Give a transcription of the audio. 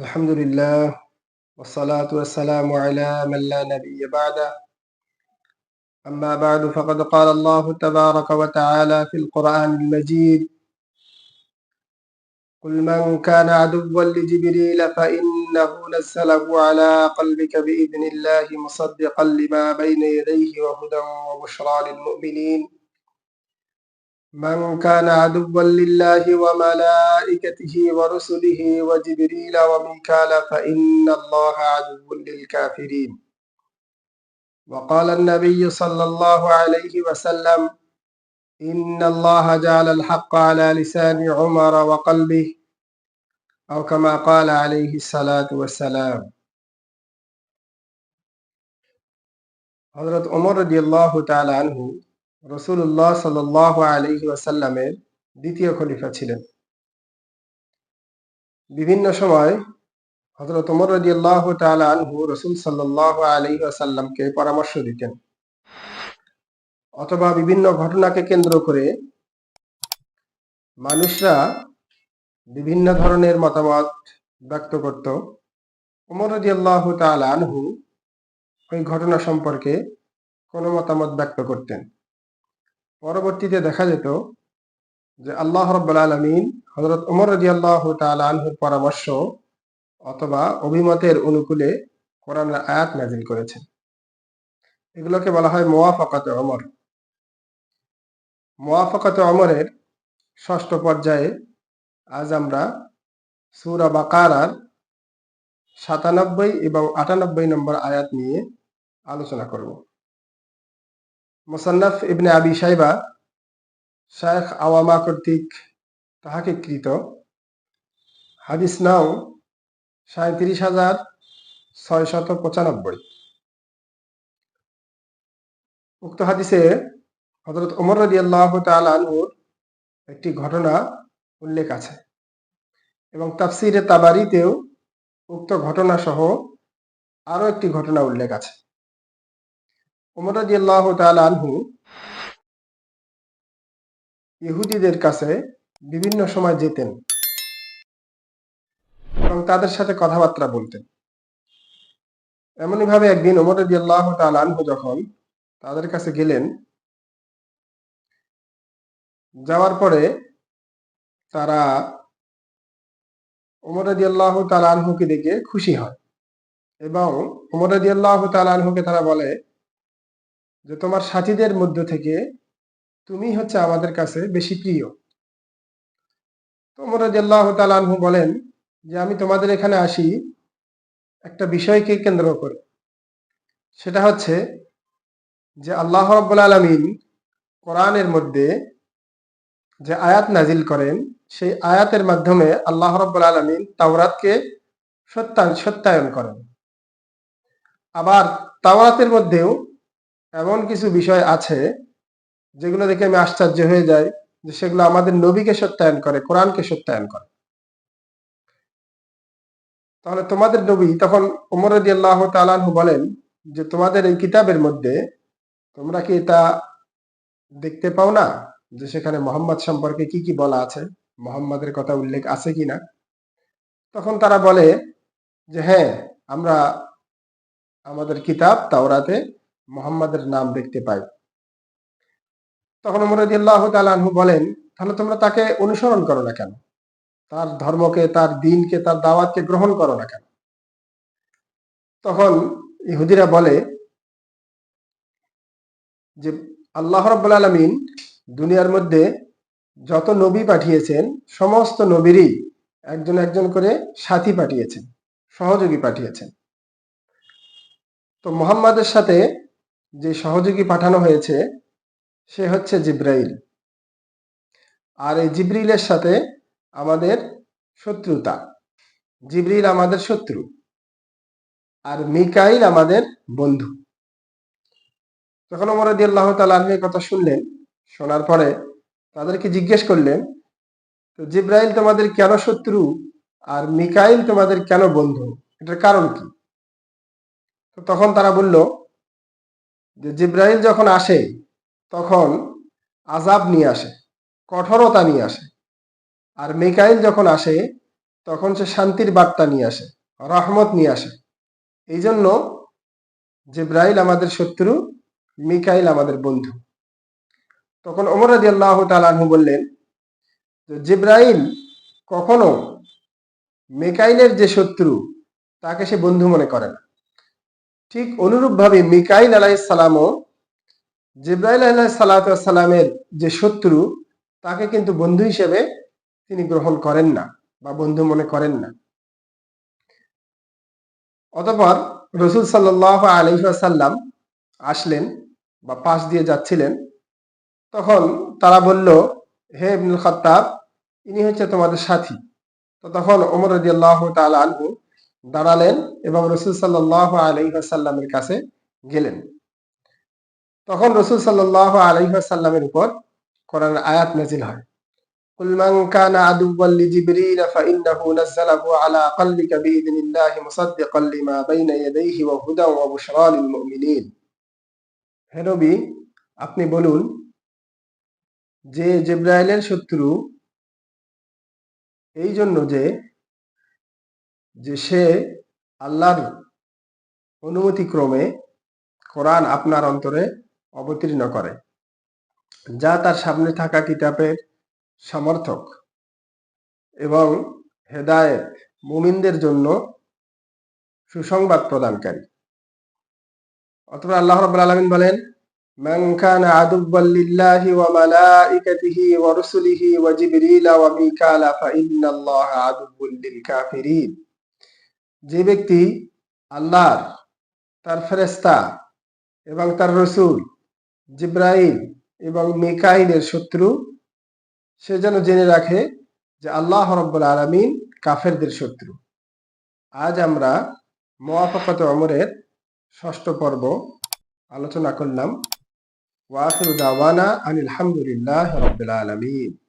الحمد لله والصلاة والسلام على من لا نبي بعده. أما بعد فقد قال الله تبارك وتعالى في القرآن المجيد قل من كان عدوا لجبريل فإنه نزله على قلبك بإذن الله مصدقا لما بين يديه وهدى وبشرى للمؤمنين. من كان عدوا لله وملائكته ورسله وجبريل وميكال فإن الله عدو للكافرين. وقال النبي صلى الله عليه وسلم إن الله جعل الحق على لسان عمر وقلبه أو كما قال عليه الصلاة والسلام. حضرت عمر رضي الله تعالى عنه রসুল্লাহ সাল্লাহ আলহি ওয়াসাল্লামের দ্বিতীয় খলিফা ছিলেন। বিভিন্ন সময় হজরত ওমর রদিয়াল্লাহ তাআলা আনহু রসুল সাল্লাহ আলহি ওয়াসাল্লামকে পরামর্শ দিতেন অথবা বিভিন্ন ঘটনাকে কেন্দ্র করে মানুষরা বিভিন্ন ধরনের মতামত ব্যক্ত করত। ওমর রদিয়াল্লাহ তাআলা আনহু ওই ঘটনা সম্পর্কে কোনো মতামত ব্যক্ত করতেন। পরবর্তীতে দেখা যেত যে আল্লাহ রব্বুল আলমিন হজরত উমর রদি আল্লাহ আনহুর পরামর্শ অথবা অভিমতের অনুকূলে কোরআনের আয়াত নাজিল করেছেন। এগুলোকে বলা হয় মোয়াফকাতে অমর মোয়াফকাতে অমরের ষষ্ঠ পর্যায়ে আজ আমরা সুরা বাকারার সাতানব্বই এবং আটানব্বই নম্বর আয়াত নিয়ে আলোচনা করব। মোসান্নাফ ইবনে আবি সাইবা শায়েখ আওয়ামা কর্তৃক তাহাকে কৃত। হাদিস নাও সাঁত্রিশ হাজার ছয়শত পঁচানব্বই। উক্ত হাদিসে হজরত ওমর রদি আল্লাহ আনহুর একটি ঘটনা উল্লেখ আছে এবং তাফসিরে তাবারিতেও উক্ত ঘটনা সহ আরও একটি ঘটনা উল্লেখ আছে। ওমর রাজি আল্লাহ আনহু ইহুদিদের কাছে বিভিন্ন সময় যেতেন এবং তাদের সাথে কথাবার্তা বলতেন। এমনই ভাবে একদিন ওমর রাজি আল্লাহ আনহু যখন তাদের কাছে গেলেন, যাওয়ার পরে তারা ওমর রাজি আল্লাহ আনহুকে দেখে খুশি হয় এবং ওমর রাজি আল্লাহ আনহুকে তারা বলে যে তোমার সাথীদের মধ্য থেকে তুমি হচ্ছে আমাদের কাছে বেশি প্রিয়। তোমরা আল্লাহ তালু বলেন যে, আমি তোমাদের এখানে আসি একটা বিষয়কে কেন্দ্র করে। সেটা হচ্ছে যে, আল্লাহ রব্বুল আলমিন কোরআনের মধ্যে যে আয়াত নাজিল করেন, সেই আয়াতের মাধ্যমে আল্লাহ রব্বুল আলমিন তাওরাতকে সত্যায়ন করেন। আবার তাওরাতের মধ্যেও এমন কিছু বিষয় আছে যেগুলো দেখে আমি আশ্চর্য হয়ে যাই যে সেগুলো আমাদের নবীকে সত্যায়ন করে, কোরআনকে সত্যায়ন করে। তাহলে তোমাদের নবী তখন আল্লাহ তালাহু বলেন যে, তোমাদের এই কিতাবের মধ্যে তোমরা কি এটা দেখতে পাও না যে সেখানে মোহাম্মদ সম্পর্কে কি কি বলা আছে? মোহাম্মদের কথা উল্লেখ আছে কিনা তখন তারা বলে যে হ্যাঁ আমরা আমাদের কিতাব তাওরাতে মোহাম্মদের নাম দেখতে পাই। তখন আল্লাহ তালু বলেন, তাহলে তোমরা তাকে অনুসরণ করো না কেন? তার ধর্মকে, তার দিনকে, তার দাওয়াতকে গ্রহণ করো না কেন? তখন ইহুদিরা বলে যে, আল্লাহ রব্বুল আলমিন দুনিয়ার মধ্যে যত নবী পাঠিয়েছেন, সমস্ত নবীরই একজন একজন করে সাথী পাঠিয়েছেন, সহযোগী পাঠিয়েছেন। তো মোহাম্মদের সাথে যে সহযোগী পাঠানো হয়েছে, সে হচ্ছে জিব্রাইল। আর এই জিব্রিলের সাথে আমাদের শত্রুতা। জিব্রিল আমাদের শত্রু, আর মিকাইল আমাদের বন্ধু। যখন অমরদি আল্লাহ তালের কথা শুনলেন, শোনার পরে তাদেরকে জিজ্ঞেস করলেন, তো জিব্রাইল তোমাদের কেন শত্রু, আর মিকাইল তোমাদের কেন বন্ধু? এটার কারণ কি? তো তখন তারা বলল যে জিব্রাহিল যখন আসে, তখন আজাব নিয়ে আসে, কঠোরতা নিয়ে আসে। আর মিকাইল যখন আসে, তখন সে শান্তির বার্তা নিয়ে আসে, রহমত নিয়ে আসে। এই জন্য জিব্রাইল আমাদের শত্রু, মিকাইল আমাদের বন্ধু। তখন রাজি আল্লাহ তালাহু বললেন জিব্রাইল কখনো মিকাইলের যে শত্রু, তাকে সে বন্ধু মনে করে না। ঠিক অনুরূপভাবে মিকাইল আলাইসালামও জিব্রাইল আলাহ সালাতামের যে শত্রু, তাকে কিন্তু বন্ধু হিসেবে তিনি গ্রহণ করেন না বা বন্ধু মনে করেন না। অতপর রসুল সাল্লাহ আলহাসাল্লাম আসলেন বা পাশ দিয়ে যাচ্ছিলেন। তখন তারা বলল, হে ইবনুল খত্তাব, ইনি হচ্ছে তোমাদের সাথী। তো তখন ওমর আল্লাহ তাল আনহু দাঁড়ালেন এবং রসুল সাল্লাহ আলহিহাসাল্লামের কাছে গেলেন তখন রসুল সাল্লাহ আলহিহাসাল্লামের উপর কোরআন আয়াত নাজিল হয় قل من كان عدوا لجبريل فإنه نزله على قلبك بإذن الله مصدقا لما بين يديه وهدى وبشرى للمؤمنين হে নবী আপনি বলুন যে জিব্রাইলের শত্রু এই জন্য যে যে সে আল্লাহর অনুমতি ক্রমে কোরআন আপনার অন্তরে অবতীর্ণ করে যা তার সামনে থাকা কিতাবের সমর্থক এবং হেদায়েত মুমিনদের জন্য সুসংবাদ প্রদানকারী অথবা আল্লাহ রাব্বুল আলামিন বলেন من كان عدوا لله وملائكته ورسله وجبريل وميكال فإن الله عدو للكافرين যে ব্যক্তি আল্লাহর, তার ফেরেস্তা এবং তার রসুল জিব্রাইল এবং মিকাইলের শত্রু, সে যেন জেনে রাখে যে আল্লাহ রব্বুল আলমিন কাফেরদের শত্রু। আজ আমরা মোয়াফাকত অমরের ষষ্ঠ পর্ব আলোচনা করলাম। ওয়াফির দাওয়ানা আনিল হামদুলিল্লাহ রব্বুল আলমিন।